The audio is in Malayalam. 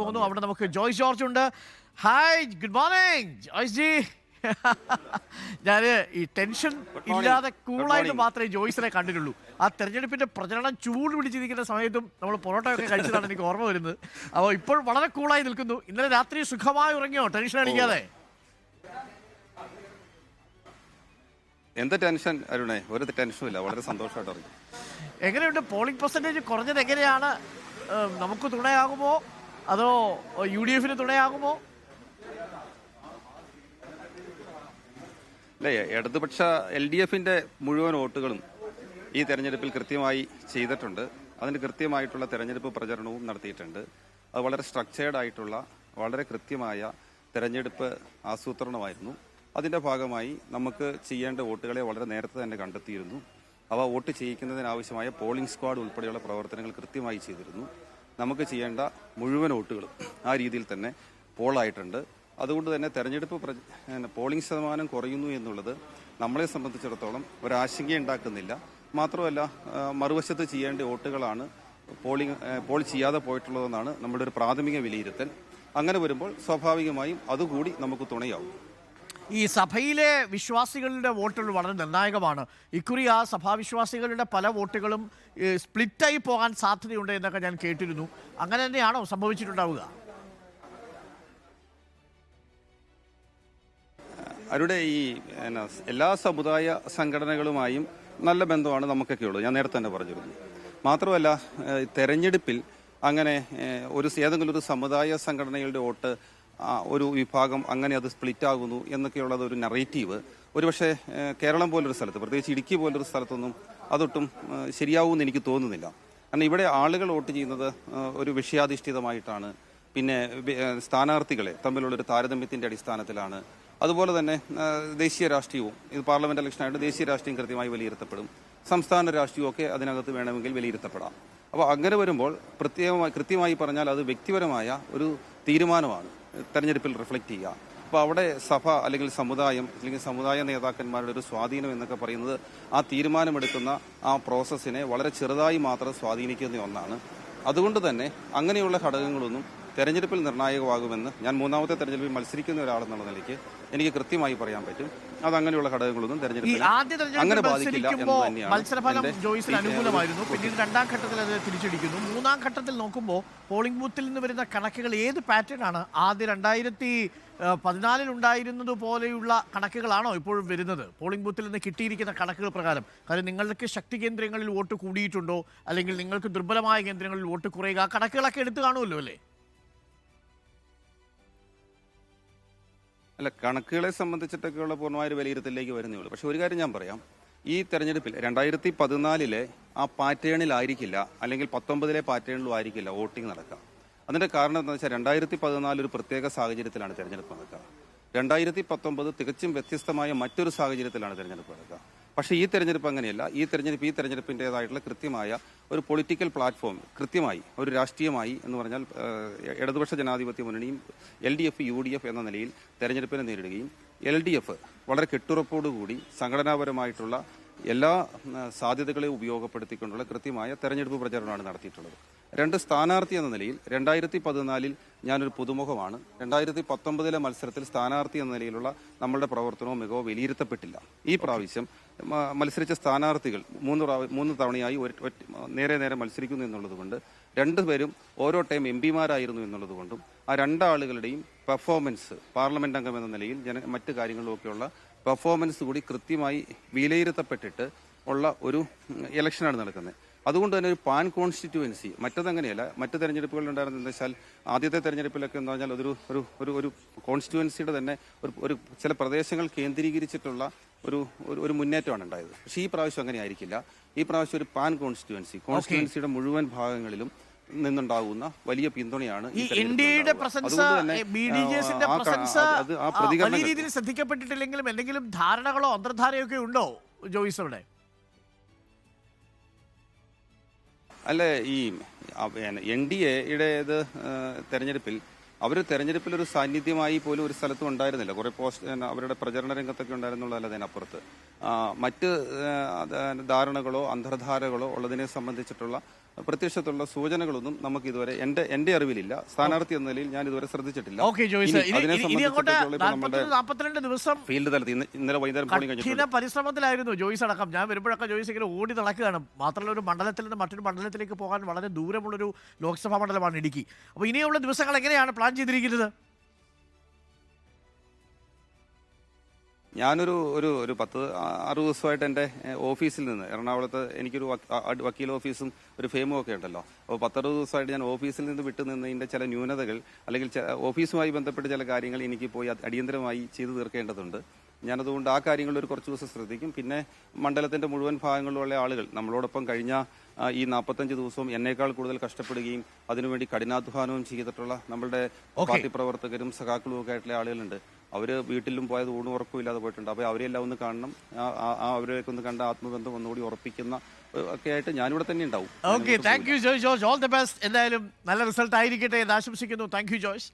പോകുന്നു. അവിടെ നമുക്ക് ജോയ് ജോർജ് ഉണ്ട്. Hi good morning Joyce ji. ഞാൻ ഈ ടെൻഷൻ ഇല്ലാതെ കൂളായിട്ട് മാത്രമേ ജോയ്സിനെ കണ്ടിട്ടുള്ളൂ. ആ തെരഞ്ഞെടുപ്പിന്റെ പ്രചരണം ചൂട് പിടിച്ചിരിക്കുന്ന സമയത്തും നമ്മൾ പൊറോട്ടയൊക്കെ കഴിച്ചതാണ് എനിക്ക് ഓർമ്മ വരുന്നത്. അപ്പോൾ ഇപ്പോൾ വളരെ കൂളായി നിൽക്കുന്നു. ഇന്നലെ രാത്രി സുഖമായി ഉറങ്ങിയോ? ടെൻഷൻ അടിക്കാതെ. എന്ത് ടെൻഷൻ അരുണേ? ഒരു ടെൻഷനും ഇല്ല. വളരെ സന്തോഷമായിട്ട് എങ്ങനെയുണ്ട്? പോളിംഗ് പെർസെന്റേജ് കുറഞ്ഞത് എങ്ങനെയാണ്? നമുക്ക് തുണയാകുമോ? അതോ യു ഡി എഫിന് തുണയാകുമോ? അല്ലേ ഇടതുപക്ഷ എൽ ഡി എഫിന്റെ മുഴുവൻ വോട്ടുകളും ഈ തെരഞ്ഞെടുപ്പിൽ കൃത്യമായി ചെയ്തിട്ടുണ്ട്. അതിന് കൃത്യമായിട്ടുള്ള തെരഞ്ഞെടുപ്പ് പ്രചരണവും നടത്തിയിട്ടുണ്ട്. അത് വളരെ സ്ട്രക്ചേർഡ് ആയിട്ടുള്ള വളരെ കൃത്യമായ തെരഞ്ഞെടുപ്പ് ആസൂത്രണമായിരുന്നു. അതിന്റെ ഭാഗമായി നമുക്ക് ചെയ്യേണ്ട വോട്ടുകളെ വളരെ നേരത്തെ തന്നെ കണ്ടെത്തിയിരുന്നു. അവ വോട്ട് ചെയ്യിക്കുന്നതിനാവശ്യമായ പോളിംഗ് സ്ക്വാഡ് ഉൾപ്പെടെയുള്ള പ്രവർത്തനങ്ങൾ കൃത്യമായി ചെയ്തിരുന്നു. നമുക്ക് ചെയ്യേണ്ട മുഴുവൻ വോട്ടുകളും ആ രീതിയിൽ തന്നെ പോളായിട്ടുണ്ട്. അതുകൊണ്ട് തന്നെ തെരഞ്ഞെടുപ്പ് പോളിംഗ് ശതമാനം കുറയുന്നു എന്നുള്ളത് നമ്മളെ സംബന്ധിച്ചിടത്തോളം ഒരാശങ്ക ഉണ്ടാക്കുന്നില്ല മാത്രമല്ല മറുവശത്ത് ചെയ്യേണ്ട വോട്ടുകളാണ് പോളിംഗ് പോൾ ചെയ്യാതെ പോയിട്ടുള്ളതെന്നാണ് നമ്മുടെ ഒരു പ്രാഥമിക വിലയിരുത്തൽ. അങ്ങനെ വരുമ്പോൾ സ്വാഭാവികമായും അതുകൂടി നമുക്ക് തുണയാവും. ഈ സഭയിലെ വിശ്വാസികളുടെ വോട്ടുകൾ വളരെ നിർണായകമാണ്. ഇക്കുറി ആ സഭാവിശ്വാസികളുടെ പല വോട്ടുകളും സ്പ്ലിറ്റായി പോകാൻ സാധ്യതയുണ്ട് എന്നൊക്കെ ഞാൻ കേട്ടിരുന്നു. അങ്ങനെ തന്നെയാണോ സംഭവിച്ചിട്ടുണ്ടാവുക? അവരുടെ ഈ എല്ലാ സമുദായ സംഘടനകളുമായും നല്ല ബന്ധമാണ് നമുക്കൊക്കെ ഉള്ളൂ ഞാൻ നേരത്തെ തന്നെ പറഞ്ഞിരുന്നു. മാത്രമല്ല തെരഞ്ഞെടുപ്പിൽ അങ്ങനെ ഒരു ഏതെങ്കിലും ഒരു സമുദായ സംഘടനകളുടെ വോട്ട് ഒരു വിഭാഗം അങ്ങനെ അത് സ്പ്ലിറ്റ് ആകുന്നു എന്നൊക്കെയുള്ളത് ഒരു നറേറ്റീവ് ഒരുപക്ഷെ കേരളം പോലൊരു സ്ഥലത്ത് പ്രത്യേകിച്ച് ഇടുക്കി പോലൊരു സ്ഥലത്തൊന്നും അതൊട്ടും ശരിയാവുമെന്ന് എനിക്ക് തോന്നുന്നില്ല. കാരണം ഇവിടെ ആളുകൾ വോട്ട് ചെയ്യുന്നത് ഒരു വിഷയാധിഷ്ഠിതമായിട്ടാണ്. പിന്നെ സ്ഥാനാർത്ഥികളെ തമ്മിലുള്ളൊരു താരതമ്യത്തിന്റെ അടിസ്ഥാനത്തിലാണ്. അതുപോലെ തന്നെ ദേശീയ രാഷ്ട്രീയവും ഇത് പാർലമെന്റ് ഇലക്ഷനായിട്ട് ദേശീയ രാഷ്ട്രീയം കൃത്യമായി വിലയിരുത്തപ്പെടും. സംസ്ഥാന രാഷ്ട്രീയവും ഒക്കെ അതിനകത്ത് വേണമെങ്കിൽ വിലയിരുത്തപ്പെടാം. അപ്പോൾ അങ്ങനെ വരുമ്പോൾ പ്രത്യേകമായി കൃത്യമായി പറഞ്ഞാൽ അത് വ്യക്തിപരമായ ഒരു തീരുമാനമാണ്. തെരഞ്ഞെടുപ്പിൽ റിഫ്ലക്ട് ചെയ്യുക. അപ്പോൾ അവിടെ സഭ അല്ലെങ്കിൽ സമുദായം അല്ലെങ്കിൽ സമുദായ നേതാക്കന്മാരുടെ ഒരു സ്വാധീനം എന്നൊക്കെ പറയുന്നത് ആ തീരുമാനമെടുക്കുന്ന ആ പ്രോസസ്സിനെ വളരെ ചെറുതായി മാത്രം സ്വാധീനിക്കുന്ന ഒന്നാണ്. അതുകൊണ്ട് തന്നെ അങ്ങനെയുള്ള ഘടകങ്ങളൊന്നും തെരഞ്ഞെടുപ്പിൽ നിർണായകമാകുമെന്ന് ഞാൻ മൂന്നാമത്തെ തെരഞ്ഞെടുപ്പിൽ മത്സരിക്കുന്ന ഒരാളെന്നുള്ള നിലയ്ക്ക് എനിക്ക് കൃത്യമായി പറയാൻ പറ്റും. അത് അങ്ങനെയുള്ള ഘടകങ്ങളൊന്നും തെരഞ്ഞെടുപ്പിൽ അങ്ങനെ ബാധിക്കില്ല മത്സരിക്കുമ്പോൾ എന്ന് തന്നെയാണ് മത്സരഫലം ജോയിസിന് അനുകൂലമായിരുന്നു. പിന്നീട് രണ്ടാം ഘട്ടത്തിൽ അത് തിരിച്ചടിക്കുന്നു. മൂന്നാം ഘട്ടത്തിൽ നോക്കുമ്പോൾ പോളിംഗ് ബൂത്തിൽ നിന്ന് വരുന്ന കണക്കുകൾ ഏത് പാറ്റേൺ ആണ്? ആദ്യ രണ്ടായിരത്തി പതിനാലിൽ ഉണ്ടായിരുന്നത് പോലെയുള്ള കണക്കുകളാണോ ഇപ്പോഴും വരുന്നത്? പോളിംഗ് ബൂത്തിൽ നിന്ന് കിട്ടിയിരിക്കുന്ന കണക്കുകൾ പ്രകാരം. കാര്യം നിങ്ങൾക്ക് ശക്തി കേന്ദ്രങ്ങളിൽ വോട്ട് കൂടിയിട്ടുണ്ടോ? അല്ലെങ്കിൽ നിങ്ങൾക്ക് ദുർബലമായ കേന്ദ്രങ്ങളിൽ വോട്ട് കുറയുക? ആ കണക്കുകളൊക്കെ എടുത്തു കാണുമല്ലോ അല്ലേ? അല്ല കണക്കുകളെ സംബന്ധിച്ചിട്ടൊക്കെയുള്ള പൂർണമായ ഒരു വിലയിരുത്തലിലേക്ക് വരുന്നേ ഉള്ളൂ. പക്ഷെ ഒരു കാര്യം ഞാൻ പറയാം. ഈ തെരഞ്ഞെടുപ്പിൽ രണ്ടായിരത്തി പതിനാലിലെ ആ പാറ്റേണിലായിരിക്കില്ല അല്ലെങ്കിൽ പത്തൊമ്പതിലെ പാറ്റേണിലും ആയിരിക്കില്ല വോട്ടിംഗ് നടക്കുക. അതിന്റെ കാരണം എന്താണെന്ന് വെച്ചാൽ രണ്ടായിരത്തി പതിനാല് ഒരു പ്രത്യേക സാഹചര്യത്തിലാണ് തെരഞ്ഞെടുപ്പ് നടക്കുക. രണ്ടായിരത്തി പത്തൊമ്പത് തികച്ചും വ്യത്യസ്തമായ മറ്റൊരു സാഹചര്യത്തിലാണ് തെരഞ്ഞെടുപ്പ് നടക്കുക. പക്ഷേ ഈ തെരഞ്ഞെടുപ്പ് അങ്ങനെയല്ല. ഈ തെരഞ്ഞെടുപ്പ് ഈ തെരഞ്ഞെടുപ്പിന്റെതായിട്ടുള്ള കൃത്യമായ ഒരു പൊളിറ്റിക്കൽ പ്ലാറ്റ്ഫോം കൃത്യമായി ഒരു രാഷ്ട്രീയമായി എന്ന് പറഞ്ഞാൽ ഇടതുപക്ഷ ജനാധിപത്യ മുന്നണിയും L D F U D F എന്ന നിലയിൽ തെരഞ്ഞെടുപ്പിനെ നേരിടുകയും എൽ ഡി എഫ് വളരെ കെട്ടുറപ്പോടുകൂടി സംഘടനാപരമായിട്ടുള്ള എല്ലാ സാധ്യതകളെ ഉപയോഗപ്പെടുത്തിക്കൊണ്ടുള്ള കൃത്യമായ തെരഞ്ഞെടുപ്പ് പ്രചാരണമാണ് നടത്തിയിട്ടുള്ളത്. രണ്ട് സ്ഥാനാർത്ഥി എന്ന നിലയിൽ രണ്ടായിരത്തി പതിനാലിൽ ഞാനൊരു പുതുമുഖമാണ്. രണ്ടായിരത്തി പത്തൊമ്പതിലെ മത്സരത്തിൽ സ്ഥാനാർത്ഥി എന്ന നിലയിലുള്ള നമ്മളുടെ പ്രവർത്തനവും മികവോ വിലയിരുത്തപ്പെട്ടില്ല. ഈ പ്രാവശ്യം മത്സരിച്ച സ്ഥാനാർത്ഥികൾ മൂന്ന് മൂന്ന് തവണയായി നേരെ നേരെ മത്സരിക്കുന്നു എന്നുള്ളതുകൊണ്ട് രണ്ടുപേരും ഓരോ ടൈം എം പിമാരായിരുന്നു എന്നുള്ളതുകൊണ്ടും ആ രണ്ടാളുകളുടെയും പെർഫോമൻസ് പാർലമെന്റ് അംഗം എന്ന നിലയിൽ ജന മറ്റ് കാര്യങ്ങളിലുമൊക്കെയുള്ള പെർഫോമൻസ് കൂടി കൃത്യമായി വിലയിരുത്തപ്പെട്ടിട്ട് ഉള്ള ഒരു ഇലക്ഷനാണ് നടക്കുന്നത്. അതുകൊണ്ട് തന്നെ ഒരു പാൻ കോൺസ്റ്റിറ്റ്യുവൻസി മറ്റതങ്ങനെയല്ല മറ്റ് തെരഞ്ഞെടുപ്പുകളിൽ ഉണ്ടായിരുന്നത് എന്താ വെച്ചാൽ ആദ്യത്തെ തെരഞ്ഞെടുപ്പിലൊക്കെ എന്ന് പറഞ്ഞാൽ ഒരു ഒരു ഒരു കോൺസ്റ്റിറ്റ്യുവൻസിയുടെ തന്നെ ഒരു ഒരു ചില പ്രദേശങ്ങൾ കേന്ദ്രീകരിച്ചിട്ടുള്ള ഒരു ഒരു- മുന്നേറ്റമാണ് ഉണ്ടായത്. പക്ഷേ ഈ പ്രാവശ്യം അങ്ങനെ ആയിരിക്കില്ല. ഈ പ്രാവശ്യം ഒരു പാൻ കോൺസ്റ്റിറ്റ്യുവൻസി. കോൺസ്റ്റിറ്റ്യുവൻസിയുടെ മുഴുവൻ ഭാഗങ്ങളിലും നിന്നുണ്ടാകുന്ന വലിയ പിന്തുണയാണ് ഈ പ്രസൻസ് ബി ഡി പ്രസൻസ് വലിയ രീതിയിൽ ശ്രദ്ധിക്കപ്പെട്ടിട്ടില്ലെങ്കിലും എന്തെങ്കിലും ധാരണകളോ അന്തർധാരയൊക്കെ ഉണ്ടോ ജോയിസ് അവിടെ? അല്ല ഈ എൻ ഡി എയുടേത് തെരഞ്ഞെടുപ്പിൽ അവർ തെരഞ്ഞെടുപ്പിൽ ഒരു സാന്നിധ്യമായി പോലും ഒരു സ്ഥലത്തും ഉണ്ടായിരുന്നില്ല. കുറെ പോസ്റ്റ് അവരുടെ പ്രചരണ രംഗത്തൊക്കെ ഉണ്ടായിരുന്നുള്ളതല്ല അതിനപ്പുറത്ത്. മറ്റ് ധാരണകളോ അന്തർധാരകളോ ഉള്ളതിനെ സംബന്ധിച്ചിട്ടുള്ള പ്രത്യക്ഷത്തിലുള്ള സൂചനകളൊന്നും നമുക്ക് ഇതുവരെ എന്റെ എന്റെ അറിവിലില്ല. സ്ഥാനാർത്ഥി എന്ന നിലയിൽ ഞാൻ ഇതുവരെ ശ്രദ്ധിച്ചിട്ടില്ല അതിനെ സംബന്ധിച്ചിടത്തോളം ദിവസം ഫീൽഡ് തലത്തിൽ ഇന്നലെ വൈകുന്നേരം പരിശ്രമത്തിലായിരുന്നു ജോയിസ് അടക്കം. ഞാൻ വരുമ്പോഴൊക്കെ ജോയിസ് ഇങ്ങനെ ഓടി നടക്കുകയാണ്. മാത്രമല്ല ഒരു മണ്ഡലത്തിൽ നിന്ന് മറ്റൊരു മണ്ഡലത്തിലേക്ക് പോകാൻ വളരെ ദൂരമുള്ളൊരു ലോക്സഭാ മണ്ഡലമാണ് ഇടുക്കി. അപ്പോൾ ഇനിയുള്ള ദിവസങ്ങൾ എങ്ങനെയാണ് പ്ലാൻ ചെയ്തിരിക്കുന്നത്? ഞാനൊരു ഒരു ഒരു പത്ത് അറുപത് ദിവസമായിട്ട് എന്റെ ഓഫീസിൽ നിന്ന് എറണാകുളത്ത് എനിക്കൊരു വക്കീൽ ഓഫീസും ഒരു ഫെയിമും ഒക്കെ ഉണ്ടല്ലോ. അപ്പോൾ പത്തറുപത് ദിവസമായിട്ട് ഞാൻ ഓഫീസിൽ നിന്ന് വിട്ടു നിന്നതിന്റെ ചില ന്യൂനതകൾ അല്ലെങ്കിൽ ഓഫീസുമായി ബന്ധപ്പെട്ട് ചില കാര്യങ്ങൾ എനിക്ക് പോയി അടിയന്തരമായി ചെയ്തു തീർക്കേണ്ടതുണ്ട്. ഞാനതുകൊണ്ട് ആ കാര്യങ്ങളിൽ ഒരു കുറച്ച് ദിവസം ശ്രദ്ധിക്കും. പിന്നെ മണ്ഡലത്തിന്റെ മുഴുവൻ ഭാഗങ്ങളിലുള്ള ആളുകൾ നമ്മളോടൊപ്പം കഴിഞ്ഞ ഈ നാൽപ്പത്തഞ്ച് ദിവസവും എന്നേക്കാൾ കൂടുതൽ കഷ്ടപ്പെടുകയും അതിനുവേണ്ടി കഠിനാധ്വാനവും ചെയ്തിട്ടുള്ള നമ്മളുടെ പാർട്ടി പ്രവർത്തകരും സഖാക്കളും ഒക്കെ ആയിട്ടുള്ള ആളുകളുണ്ട്. അവർ വീട്ടിലും പോയത് ഊണ് ഇല്ലാതെ പോയിട്ടുണ്ട്. അപ്പോൾ അവരെല്ലാം ഒന്ന് കാണണം. അവരെയൊക്കെ ഒന്ന് കണ്ട ആത്മബന്ധം ഒന്നുകൂടി ഉറപ്പിക്കുന്ന ഒക്കെ ആയിട്ട് ഞാനിവിടെ തന്നെ ഉണ്ടാവും. Okay thank you Joy George all the best എന്തായാലും നല്ല റിസൾട്ട് ആയിരിക്കട്ടെ എന്ന് ആശംസിക്കുന്നു. Thank you Joyce